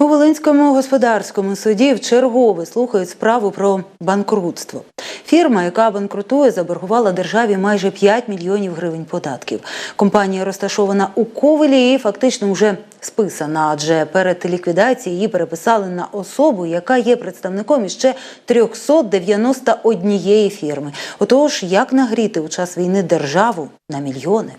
У Волинському господарському суді в чергове слухають справу про банкрутство. Фірма, яка банкрутує, заборгувала державі майже 5 мільйонів гривень податків. Компанія розташована у Ковелі і фактично вже списана, адже перед ліквідацією її переписали на особу, яка є представником іще 391 фірми. Отож, як нагріти у час війни державу на мільйони?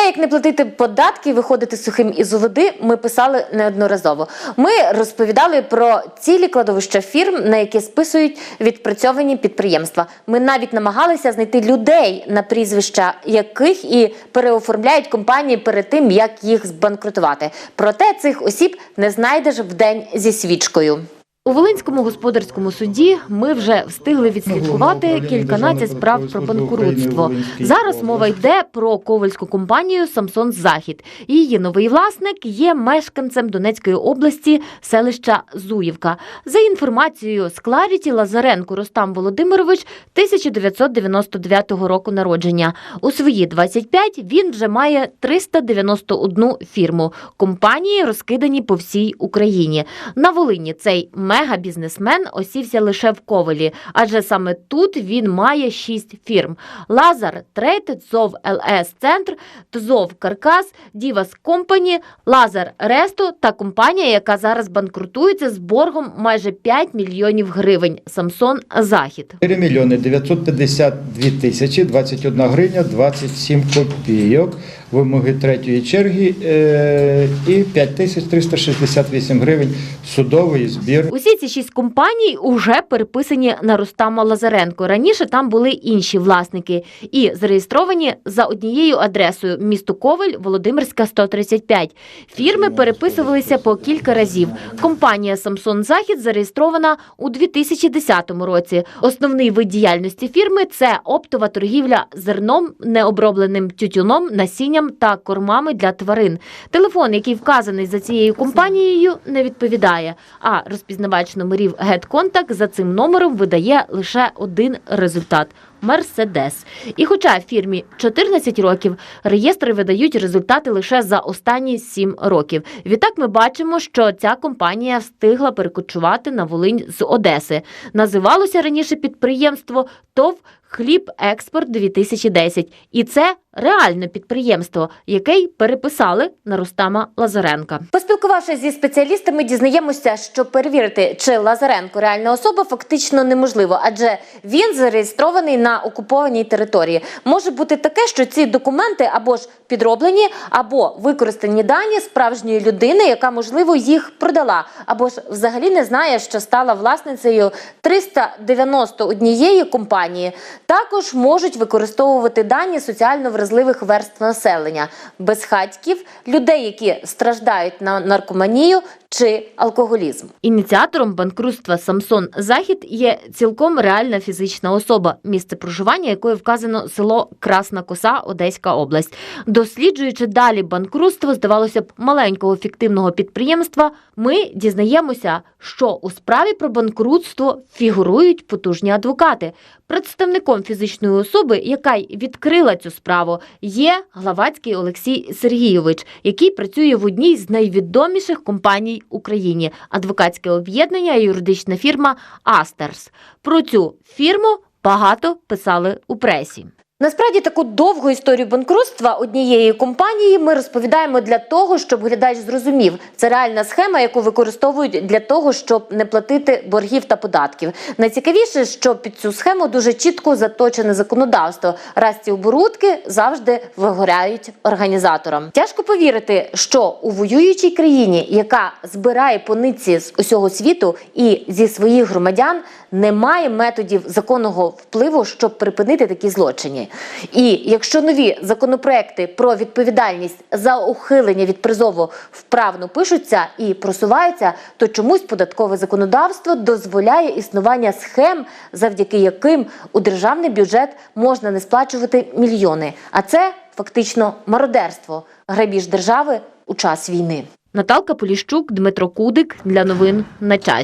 Те, як не платити податки і виходити сухим із води, ми писали неодноразово. Ми розповідали про цілі кладовища фірм, на які списують відпрацьовані підприємства. Ми навіть намагалися знайти людей, на прізвища яких і переоформляють компанії перед тим, як їх збанкрутувати. Проте цих осіб не знайдеш вдень зі свічкою. У Волинському господарському суді ми вже встигли відслідкувати кільканадцять справ про банкрутство. Зараз мова йде про ковальську компанію Самсон Захід. Її новий власник є мешканцем Донецької області селища Зуївка. За інформацією з Кларіті Лазаренко Ростам Володимирович 1999 року народження. У свої 25 він вже має 391 фірму. Компанії розкидані по всій Україні. На Волині цей мегабізнесмен осівся лише в Ковелі, адже саме тут він має шість фірм: Лазар Трейд, ТЗОВ ЛС Центр, ТЗОВ Каркас, Дівас Компані, Лазар Ресто та компанія, яка зараз банкрутується з боргом майже 5 мільйонів гривень. Самсон Захід. 4 мільйони 952 тисячі 21 гривня 27 копійок вимоги третьої черги е, і 5 тисяч 368 гривень судовий збір. Усі ці шість компаній уже переписані на Рустама Лазаренко. Раніше там були інші власники і зареєстровані за однією адресою місто Ковель, Володимирська 135. Фірми переписувалися по кілька разів. Компанія Самсон Захід зареєстрована у 2010 році. Основний вид діяльності фірми це оптова торгівля зерном, необробленим тютюном, насінням та кормами для тварин. Телефон, який вказаний за цією компанією, не відповідає. А розпізнавач номерів GetContact за цим номером видає лише один результат. Мерседес. І хоча фірмі 14 років, реєстри видають результати лише за останні 7 років. Відтак ми бачимо, що ця компанія встигла перекочувати на Волинь з Одеси. Називалося раніше підприємство ТОВ Хліб Експорт 2010. І це реальне підприємство, яке переписали на Рустама Лазаренка. Поспілкувавшись зі спеціалістами, дізнаємося, що перевірити, чи Лазаренко реальна особа, фактично неможливо, адже він зареєстрований на окупованій території. Може бути таке, що ці документи або ж підроблені, або використані дані справжньої людини, яка можливо їх продала, або ж взагалі не знає, що стала власницею 391 компанії. Також можуть використовувати дані соціально вразливих верств населення, безхатьків, людей, які страждають на наркоманію чи алкоголізм. Ініціатором банкрутства Самсон Захід є цілком реальна фізична особа, місце проживання якої вказано село Красна Коса, Одеська область. Досліджуючи далі банкрутство, здавалося б, маленького фіктивного підприємства, ми дізнаємося, що у справі про банкрутство фігурують потужні адвокати. Представником фізичної особи, яка й відкрила цю справу, є Главацький Олексій Сергійович, який працює в одній з найвідоміших компаній Україні адвокатське об'єднання юридична фірма Астерс. Про цю фірму багато писали у пресі. Насправді таку довгу історію банкрутства однієї компанії ми розповідаємо для того, щоб глядач зрозумів, це реальна схема, яку використовують для того, щоб не платити боргів та податків. Найцікавіше, що під цю схему дуже чітко заточене законодавство. Раз ці оборудки завжди вигоряють організаторам. Тяжко повірити, що у воюючій країні, яка збирає по нитці з усього світу і зі своїх громадян, немає методів законного впливу, щоб припинити такі злочини. І якщо нові законопроекти про відповідальність за ухилення від призову вправно пишуться і просуваються, то чомусь податкове законодавство дозволяє існування схем, завдяки яким у державний бюджет можна не сплачувати мільйони. А це фактично мародерство, грабіж держави у час війни. Наталка Поліщук, Дмитро Кудик для новин на часі.